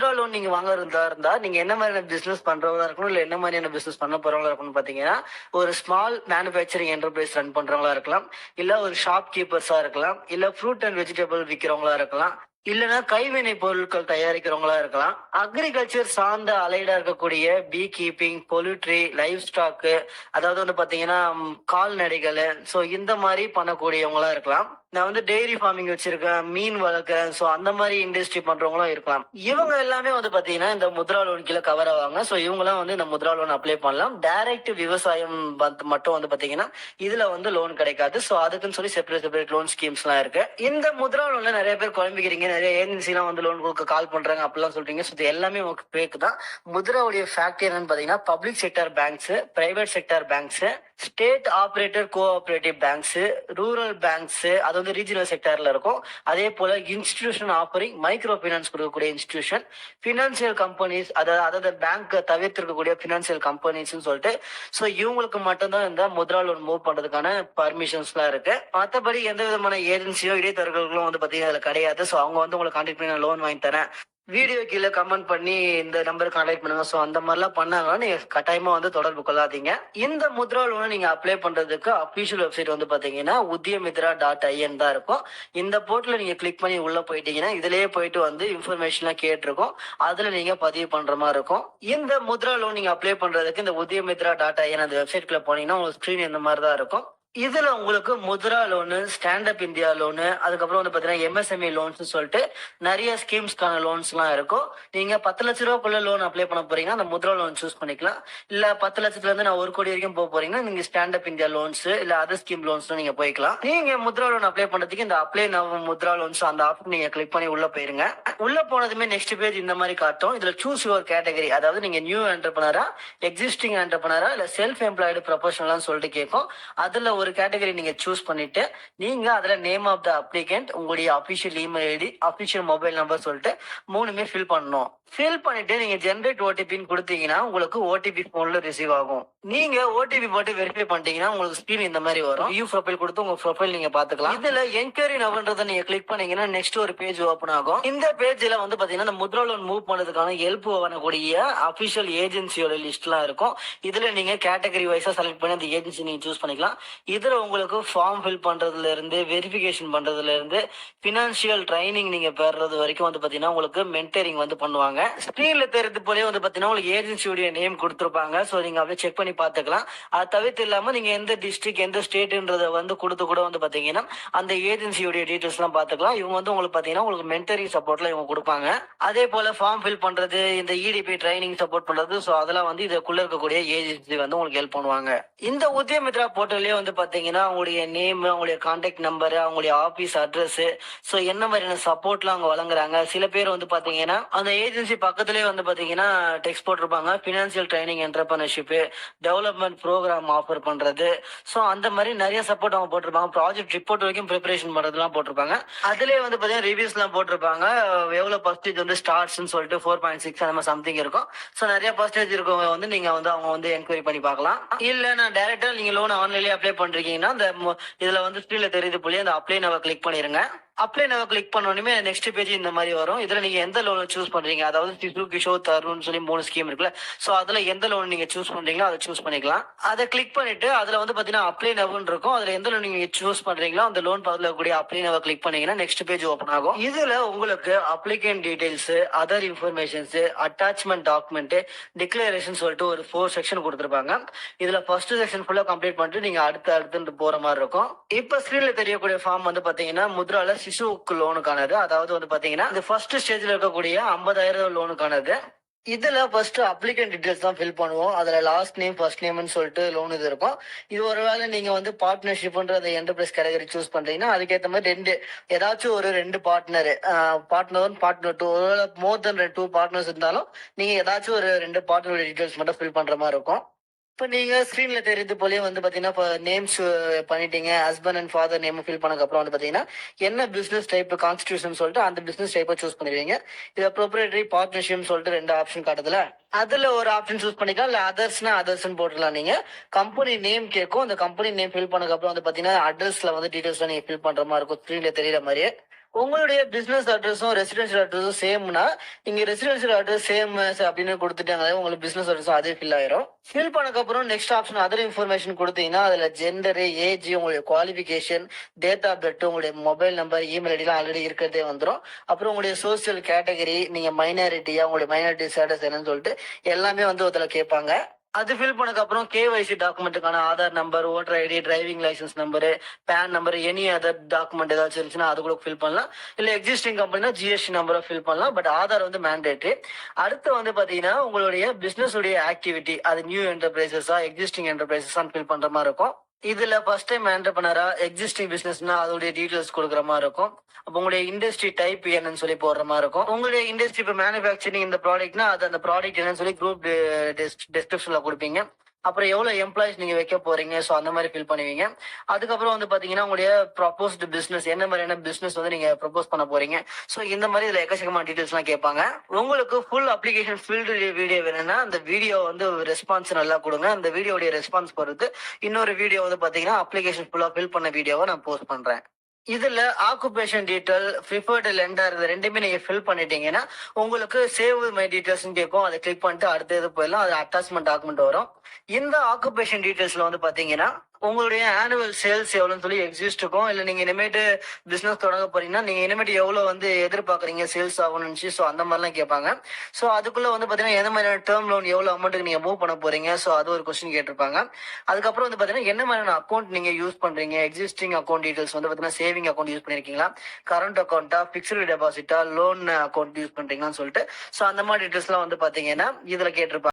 Mudra loan நீங்க வாங்குறதா இருந்தா நீங்க என்ன மாதிரியான பிசினஸ் பண்றவங்களா இருக்கணும் இல்ல என்ன மாதிரியான பிசினஸ் பண்ண போறவங்களா இருக்கணும் பாத்தீங்கன்னா ஒரு ஸ்மால் மேனுஃபேக்சரிங் என்டர்பிரைஸ் ரன் பண்றவங்களா இருக்கலாம் இல்ல ஒரு ஷாப் கீப்பர்ஸா இருக்கலாம் இல்ல ஃப்ரூட் அண்ட் வெஜிடபிள் விற்கிறவங்களா இருக்கலாம் இல்லைன்னா கைவினை பொருட்கள் தயாரிக்கிறவங்களா இருக்கலாம். அக்ரிகல்ச்சர் சார்ந்த அலைடா இருக்கக்கூடிய bee keeping poultry live stock அதாவது வந்து பாத்தீங்கன்னா கால்நடைகள் ஸோ இந்த மாதிரி பண்ணக்கூடியவங்களா இருக்கலாம். நான் வந்து டெய்ரி ஃபார்மிங் வச்சிருக்கேன் மீன் வளர்க்குறேன். ஸோ அந்த மாதிரி இண்டஸ்ட்ரி பண்றவங்களும் இருக்கலாம். இவங்க எல்லாமே வந்து பாத்தீங்கன்னா இந்த முத்ரா லோன் கீழே கவர் ஆவாங்க. ஸோ இவங்கலாம் வந்து இந்த முத்ரா லோன் அப்ளை பண்ணலாம். டைரக்ட் விவசாயம் மட்டும் வந்து பாத்தீங்கன்னா இதுல வந்து லோன் கிடைக்காது. ஸோ அதுக்குன்னு சொல்லி செப்பரேட் செப்பரேட் லோன் ஸ்கீம்ஸ்லாம் இருக்கு. இந்த முத்ரா லோன்ல நிறைய பேர் குழம்பிக்கிறீங்க. நிறைய ஏஜென்சிலாம் வந்து லோன் கொடுக்க கால் பண்றாங்க. அப்படிலாம் சொல்றீங்க. ஸோ இது எல்லாமே உங்களுக்கு பேக்கு தான். முத்ராவுடைய ஃபேக்டரி என்னன்னு பாத்தீங்கன்னா public sector banks private sector banks state operator cooperative banks rural banks அது வந்து ரீஜனல் செக்டர்ல இருக்கும். அதே போல இன்ஸ்டிடியூஷன் ஆஃபரிங் மைக்ரோ ஃபைனான்ஸ் கொடுக்கக்கூடிய இன்ஸ்டிடியூஷன் ஃபினான்சியல் கம்பெனிஸ் அதாவது அதாவது பேங்க் தவிர்த்திருக்கக்கூடிய ஃபினான்சியல் கம்பெனிஸ் சொல்லிட்டு ஸோ இவங்களுக்கு மட்டும்தான் இந்த முத்ரா லோன் மூவ் பண்றதுக்கான பர்மிஷன்ஸ்லாம் இருக்கு. மற்றபடி எந்த விதமான ஏஜென்சியோ இடைத்தரகர்களும் வந்து பாத்தீங்கன்னா அதுல கிடையாது. ஸோ அவங்க வந்து உங்களை கான்டாக்ட் பண்ணி லோன் வாங்கி தரேன். வீடியோ கீழே கமெண்ட் பண்ணி இந்த நம்பருக்கு கான்டாக்ட் பண்ணுங்க. ஸோ அந்த மாதிரிலாம் பண்ணாங்கன்னா நீங்க கட்டாயமா வந்து தொடர்பு கொள்ளாதீங்க. இந்த முத்ரா லோனை நீங்க அப்ளை பண்றதுக்கு அபிஷியல் வெப்சைட் வந்து பாத்தீங்கன்னா உத்தியமித்ரா டாட் ஐஎன் தான் இருக்கும். இந்த போர்ட்டில் நீங்க கிளிக் பண்ணி உள்ள போயிட்டீங்கன்னா இதுலயே போயிட்டு வந்து இன்ஃபர்மேஷன்லாம் கேட்டிருக்கோம். அதுல நீங்க பதிவு பண்ற மாதிரி இருக்கும். இந்த முத்ரா லோன் நீங்க அப்ளை பண்றதுக்கு இந்த உத்தியமித்ரா டாட் ஐஎன் அந்த வெப்சைட்குள்ள போனீங்கன்னா உங்களுக்கு ஸ்கிரீன் இந்த மாதிரி தான் இருக்கும். இதுல உங்களுக்கு Mudra loan stand up India loan அதுக்கப்புறம் வந்து பாத்தீங்கன்னா எம்எஸ்எம்இ லோன்ஸ் சொல்லிட்டு நிறைய ஸ்கீம்ஸ்க்கான லோன்ஸ் எல்லாம் இருக்கும். நீங்க பத்து லட்ச ரூபாய்க்குள்ள லோன் அப்ளை பண்ண போறீங்க அந்த முத்ரா லோன் சூஸ் பண்ணிக்கலாம். இல்ல பத்து லட்சத்துல இருந்து நான் ஒரு கோடி வரைக்கும் போக போறீங்கன்னா நீங்க ஸ்டாண்ட் அப் இந்தியா லோன்ஸ் இல்ல அதர் ஸ்கீம் லோன்ஸ் நீங்க போய்க்கலாம். நீங்க முத்ரா லோன் அப்ளை பண்றதுக்கு இந்த அப்ளை நவ முத்ரா லோன்ஸ் அந்த ஆப்ஷன் நீங்க கிளிக் பண்ணி உள்ள போயிருங்க. உள்ள போனதுமே நெக்ஸ்ட் பேஜ் இந்த மாதிரி காட்டும். இதுல சூஸ் யுவர் கேட்டகரி அதாவது நீங்க நியூ என்டர்பனரா எக்ஸிஸ்டிங் என்டர்பனரா இல்ல செல்ஃப் எம்ப்ளாய்டு ப்ரொஃபஷனலான்னு சொல்லிட்டு கேட்கும். அதுல ஒரு கேட்டகரி நீங்க சூஸ் பண்ணிட்டு நீங்க அதுல நேம் ஆஃப் த அப்ளிகண்ட் உங்களுடைய official email ID official mobile number சொல்லிட்டு மூணுமே ஃபில் பண்ணணும். ஃபில் பண்ணிட்டு நீங்க ஜென்ரேட் ஓடிபின்னு கொடுத்தீங்கன்னா உங்களுக்கு ஓடிபி போன்ல ரிசீவ் ஆகும். நீங்க ஓடிபி போட்டு வெரிஃபை பண்ணிட்டீங்கன்னா உங்களுக்கு ஸ்கிரீன் இந்த மாதிரி வரும். வியூ ப்ரொஃபைல் கொடுத்து உங்க ப்ரொஃபைல் நீங்க பாத்துக்கலாம் இதுல என்கொயரி நவன்றதை நீங்க கிளிக் பண்ணீங்கன்னா நெக்ஸ்ட் ஒரு பேஜ் ஓபன் ஆகும். இந்த பேஜ்ல வந்து பாத்தீங்கன்னா இந்த முத்ரா லோன் மூவ் பண்ணதுக்கான ஹெல்ப் வரக்கூடிய அபிஷியல் ஏஜென்சியோட லிஸ்ட்லாம் இருக்கும். இதுல நீங்க கேட்டகரி வைஸா செலக்ட் பண்ணி அந்த ஏஜென்சி நீங்க சூஸ் பண்ணிக்கலாம். இதில் உங்களுக்கு ஃபார்ம் ஃபில் பண்ணுறதுலேருந்து வெரிஃபிகேஷன் பண்ணுறதுலேருந்து ஃபினான்ஷியல் ட்ரைனிங் நீங்கள் பெறுறது வரைக்கும் வந்து பார்த்தீங்கன்னா உங்களுக்கு மென்டரிங் வந்து பண்ணுவாங்க. ஸ்க்ரீனில் தெரிஞ்சது போலே வந்து பார்த்தீங்கன்னா உங்களுக்கு ஏஜென்சியுடைய நேம் கொடுத்துருப்பாங்க. ஸோ நீங்கள் அப்படியே செக் பண்ணி பார்த்துக்கலாம். அது தவிர்த்து இல்லாமல் நீங்கள் எந்த டிஸ்ட்ரிக் எந்த ஸ்டேட்டுன்றதை வந்து கொடுத்து கூட வந்து பார்த்தீங்கன்னா அந்த ஏஜென்சியுடைய டீட்டெயில்ஸ்லாம் பார்த்துக்கலாம். இவங்க வந்து உங்களுக்கு பார்த்தீங்கன்னா உங்களுக்கு மென்டரிங் சப்போர்ட்லாம் இவங்க கொடுப்பாங்க. அதே போல் ஃபார்ம் ஃபில் பண்ணுறது இந்த இடிபி ட்ரைனிங் சப்போர்ட் பண்ணுறது ஸோ அதெல்லாம் வந்து இதுக்குள்ளே இருக்கக்கூடிய ஏஜென்சி வந்து உங்களுக்கு ஹெல்ப் பண்ணுவாங்க. இந்த உத்தியமித்ரா போர்ட்டல்லே வந்து பாத்தீங்கன்னா அவங்களுடைய நேம் அவங்களுடைய கான்டாக்ட் நம்பர் அவங்களுடைய ஆஃபீஸ் அட்ரஸ் ஸோ என்ன மாதிரியான சப்போர்ட்லாம் அவங்க வழங்குறாங்க? சில பேர் வந்து பார்த்தீங்கன்னா அந்த ஏஜென்சி பக்கத்துலயே வந்து பார்த்தீங்கன்னா டெக்ஸ்ட் போட்டிருப்பாங்க. Financial training entrepreneurship development programme offer பண்றது. ஸோ அந்த மாதிரி நிறைய சப்போர்ட் அவங்க போட்டிருப்பாங்க. ப்ராஜெக்ட் ரிப்போர்ட் வரைக்கும் ப்ரிப்பரேஷன் பண்ணுறதுலாம் போட்டிருப்பாங்க. அதுலேயே வந்து பார்த்தீங்கன்னா ரிவ்யூஸ்லாம் போட்டிருப்பாங்க. எவ்வளோ பர்சன்டேஜ் வந்து ஸ்டார்ட்ஸ்னு சொல்லிட்டு ஃபோர் பாயிண்ட் சிக்ஸ் அந்த மாதிரி சம்திங் இருக்கும். ஸோ நிறைய பர்சன்டேஜ் இருக்கவங்க வந்து நீங்க வந்து அவங்க வந்து என்கொயரி பண்ணி பார்க்கலாம். இல்ல நான் டேரெக்டாக நீங்கள் லோன் ஆன்லைன்லேயே அப்ளை பண்றீங்கன்னா இந்த இதுல வந்து ஸ்கிரீன்ல தெரியுது போலயே அந்த அப்ளை நம்ம கிளிக் பண்ணிருங்க. அப்ளை நவ கிளிக் பண்ணோடனே நெக்ஸ்ட் பேஜ் இந்த மாதிரி வரும். இதுல நீங்க எந்த லோன் சூஸ் பண்றீங்க? அதாவது சிசு கிஷோர் தருண் சொல்லி மூணு ஸ்கீம் இருக்குல்ல. சோ அதுல எந்த லோன் நீங்க சூஸ் பண்றீங்களோ அதை சூஸ் பண்ணிக்கலாம். அதை கிளிக் பண்ணிட்டு அதுல வந்து பாத்தீங்கன்னா அப்ளை நவ்னு இருக்கும். அதுல எந்த லோன் நீங்க சூஸ் பண்றீங்களோ அந்த லோன் பக்கத்துல கூடிய அப்ளை நவ கிளிக் பண்ணீங்கன்னா நெக்ஸ்ட் பேஜ் ஓப்பன் ஆகும். இதுல உங்களுக்கு applicant details other informations attachment document declaration சொல்லிட்டு ஒரு ஃபோர் செக்ஷன் கொடுத்துருப்பாங்க. இதுல ஃபர்ஸ்ட் செக்ஷன் ஃபுல்லா கம்ப்ளீட் பண்ணிட்டு நீங்க அடுத்து அடுத்து போற மாதிரி இருக்கும். இப்ப ஸ்கிரீன்ல தெரியக்கூடிய ஃபார்ம் வந்து பாத்தீங்கன்னா முத்ரால சிசுவுக்கு லோனுக்கானது அதாவது வந்து பாத்தீங்கன்னா இந்த ஃபர்ஸ்ட் ஸ்டேஜ்ல இருக்கக்கூடிய ஐம்பதாயிரம் லோனுக்கானது இதுல ஃபர்ஸ்ட் அப்ளிகன் டீடைல்ஸ் தான் ஃபில் பண்ணுவோம். அதுல லாஸ்ட் நேம் ஃபர்ஸ்ட் நேம்னு சொல்லிட்டு லோன் இது இருக்கும். இது ஒருவேளை நீங்க வந்து பார்ட்னர்ஷிப்ன்ற அந்த என்டர்பிரைஸ் கேட்டகரி சூஸ் பண்றீங்கன்னா அதுக்கேற்ற மாதிரி ரெண்டு ஏதாச்சும் ஒரு ரெண்டு partner partner one partner two ஒருவேளை மோர் தென் டூ பார்ட்னர்ஸ் இருந்தாலும் நீங்க ஏதாச்சும் ஒரு ரெண்டு பார்ட்னரோட டீடைல்ஸ் மட்டும் ஃபில் பண்ற மாதிரி இருக்கும். இப்போ நீங்க ஸ்க்ரீனில் தெரியுது போலயே வந்து பாத்தீங்கன்னா இப்போ நேம்ஸ் பண்ணிட்டீங்க husband and father name fill பண்ணதுக்கு அப்புறம் வந்து பாத்தீங்கன்னா என்ன பிசினஸ் டைப் கான்ஸ்டியூஷன் சொல்லிட்டு அந்த பிசினஸ் டைப்பை சூஸ் பண்ணிடுவீங்க. இது ப்ரொப்ரேட்டரி பார்ட்னர்ஷிப் சொல்லிட்டு ரெண்டு ஆப்ஷன் காட்டுதுல. அதுல ஒரு ஆப்ஷன் சூஸ் பண்ணிக்கலாம் இல்ல அதர்ஸ்னா அதர்ஸ்னு போட்டுலாம் நீங்க. கம்பெனி நேம் கேட்கும் அந்த கம்பெனி நேம் ஃபில் பண்ணதுக்கு அப்புறம் வந்து பாத்தீங்கன்னா அட்ரஸ்ல வந்து டீடைல்ஸ் நீங்க ஃபில் பண்ற மாதிரி இருக்கும் ஸ்க்ரீன்ல தெரியற மாதிரியே. உங்களுடைய பிசினஸ் அட்ரஸும் ரெசிடென்ஷியல் அட்ரஸும் சேம்னா நீங்க ரெசிடென்ஷியல் அட்ரஸ் சேம் அப்படின்னு கொடுத்துட்டாங்க உங்களுக்கு பிசினஸ் அட்ரஸும் அதே ஃபில் ஆயிரும். ஃபில் பண்ணக்கப்புறம் நெக்ஸ்ட் ஆப்ஷன் அதர் இன்ஃபர்மேஷன் கொடுத்தீங்கன்னா அதுல ஜெண்டரு ஏஜ் உங்களுடைய குவாலிஃபிகேஷன் டேட் ஆஃப் பர்த் உங்களுடைய மொபைல் நம்பர் இமெயில் ஐடிலாம் ஆல்ரெடி இருக்கிறதே வந்துடும் அப்புறம் உங்களுடைய சோசியல் கேட்டகரி நீங்க மைனாரிட்டியா உங்களுடைய மைனாரிட்டி ஸ்டேட்டஸ் என்னன்னு சொல்லிட்டு எல்லாமே வந்து ஒருத்தர கேட்பாங்க. அது ஃபில் பண்ணதுக்கு அப்புறம் KYC டாக்குமெண்ட்டுக்கான Aadhaar number voter ID driving licence number PAN number any other document ஏதாச்சும் இருந்துச்சுன்னா அது கூட ஃபில் பண்ணலாம். இல்லை எக்ஸிஸ்டிங் கம்பெனினா ஜிஎஸ்டி நம்பரை ஃபில் பண்ணலாம். பட் ஆதார் வந்து மேண்டேட்ரி அடுத்து வந்து பார்த்தீங்கன்னா உங்களுடைய பிஸ்னஸ் உடைய ஆக்டிவிட்டி அது நியூ என்டர்பிரைசஸா எக்ஸிஸ்டிங் என்டர்பிரைசஸான்னு ஃபில் பண்ற மாதிரி இருக்கும். இதுல ஃபர்ஸ்ட் டைம் என்டர்பனரா எக்ஸிஸ்டிங் பிசினஸ்னா அதோடைய டீடைல்ஸ் கொடுக்குற மாதிரி இருக்கும். அப்போ உங்களுடைய இண்டஸ்ட்ரி டைப் என்னன்னு சொல்லி போடுற மாதிரி இருக்கும். உங்களுடைய இண்டஸ்ட்ரி இப்போ மேனுஃபேக்சரிங் இந்த ப்ராடக்ட்னா அது அந்த ப்ராடக்ட் என்னன்னு சொல்லி குரூப் டிஸ்கிரிப்ஷன்ல eh, கொடுப்பீங்க. அப்புறம் எவ்வளவு எம்ப்ளாயிஸ் நீங்க வைக்க போறீங்க? ஸோ அந்த மாதிரி ஃபில் பண்ணுவீங்க. அதுக்கப்புறம் வந்து பாத்தீங்கன்னா உங்களுடைய ப்ரொபோஸ்டு பிசினஸ் என்ன மாதிரியான பிசினஸ் வந்து நீங்க ப்ரொபோஸ் பண்ண போறீங்க? ஸோ இந்த மாதிரி இதுல எக்கச்சக்கமான டீடைல்ஸ் எல்லாம் கேட்பாங்க. உங்களுக்கு ஃபுல் அப்ளிகேஷன் ஃபீல்டு வீடியோ வேணும்னா அந்த வீடியோ வந்து ரெஸ்பான்ஸ் நல்லா கொடுங்க. அந்த வீடியோடைய ரெஸ்பான்ஸ் பொறுத்து இன்னொரு வீடியோ வந்து பாத்தீங்கன்னா அப்ளிகேஷன் ஃபுல்லா ஃபில் பண்ண வீடியோவை நான் போஸ்ட் பண்றேன். இதுல ஆக்குபேஷன் டீட்டெயில் ப்ரிஃபர்டு லெண்டர் இது ரெண்டுமே நீங்க ஃபில் பண்ணிட்டீங்கன்னா உங்களுக்கு சேவ் மை டீட்டெயில்ஸ் கேட்கும் அதை கிளிக் பண்ணிட்டு அடுத்த இது போயிடலாம். அது அட்டாச்மெண்ட் டாக்குமெண்ட் வரும். இந்த ஆக்குபேஷன் டீடைல்ஸ்ல வந்து பாத்தீங்கன்னா உங்களுடைய ஆனுவல் சேல்ஸ் எவ்வளோன்னு சொல்லி எக்ஸிஸ்ட் இருக்கும். இல்லை நீங்கள் இனிமேட்டு பிஸ்னஸ் தொடங்க போறீங்கன்னா நீங்கள் இனிமேட்டு எவ்வளோ வந்து எதிர்பார்க்குறீங்க சேல்ஸ் ஆகணும்னு ஸோ அந்த மாதிரிலாம் கேட்பாங்க. ஸோ அதுக்குள்ளே வந்து பார்த்தீங்கன்னா எந்த மாதிரியான டேர்ம் லோன் எவ்வளோ அமௌண்ட்டுக்கு நீங்கள் மூவ் பண்ண போறீங்க? ஸோ அது ஒரு கொஸ்டின் கேட்டிருப்பாங்க. அதுக்கப்புறம் வந்து பார்த்தீங்கன்னா என்ன மாதிரியான அக்கௌண்ட் நீங்கள் யூஸ் பண்ணுறீங்க எக்ஸிஸ்டிங் அக்கௌண்ட் டீடைல்ஸ் வந்து பார்த்தீங்கன்னா சேவிங் அக்கௌண்ட் யூஸ் பண்ணியிருக்கீங்களா கரண்ட் அக்கௌண்ட்டா ஃபிக்ஸ்டு டெபாசிட்டா லோன் அக்கௌண்ட் யூஸ் பண்ணுறீங்களான்னு சொல்லிட்டு ஸோ அந்த மாதிரி டீட்டெயில்ஸ்லாம் வந்து பார்த்தீங்கன்னா இதில் கேட்டிருப்பாங்க.